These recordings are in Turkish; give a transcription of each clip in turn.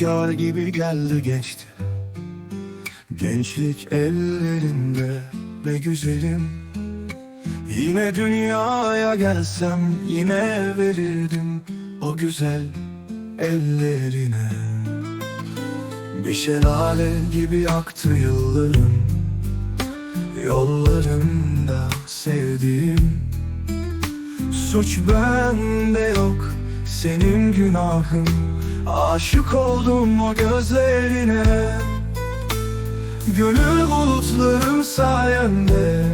rüzgar gibi geldi geçti. Gençlik ellerinde be güzelim. Yine dünyaya gelsem yine verirdim o güzel ellerine. Bir şelale gibi aktı yılların Yollarında sevdiğim. Suç bende yok senin günahın Aşık oldum o gözlerine. Gönül bulutlarım sayende.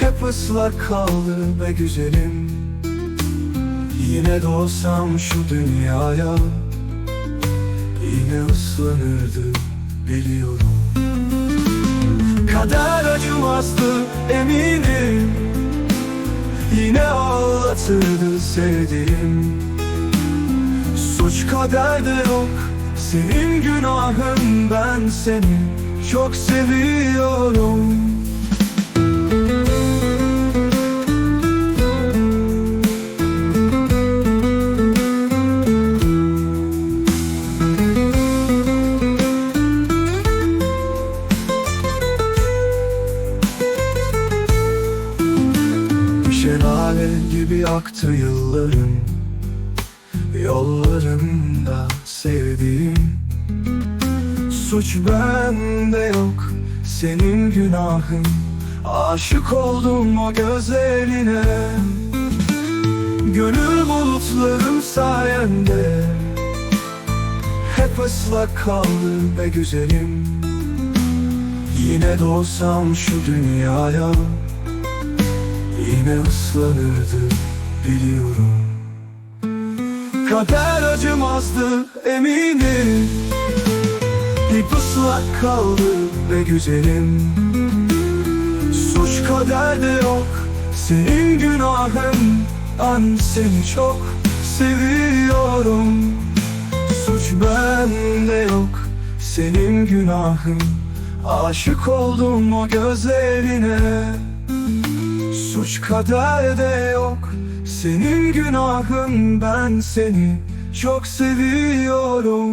Hep ıslak kaldı be güzelim. Yine doğsam şu dünyaya Yine ıslanırdı biliyorum. Kader acımazdı eminim. Yine ağlatırdı sevdiğim Suç kaderde yok. Senin günahın ben seni Çok seviyorum. Şelale gibi aktı yılların Yollarında sevdiğim. Suç bende yok Senin günahın. Aşık oldum o gözlerine. Gönül bulutlarım sayende. Hep ıslak kaldı be güzelim. Yine doğsam şu dünyaya. Yine ıslanırdı biliyorum Kader acımazdı eminim. İp ıslak kaldı be güzelim. Suç kaderde yok Senin günahın. Ben seni çok seviyorum. Suç bende yok Senin günahın. Aşık oldum o gözlerine. Suç kaderde yok Senin günahın ben seni çok seviyorum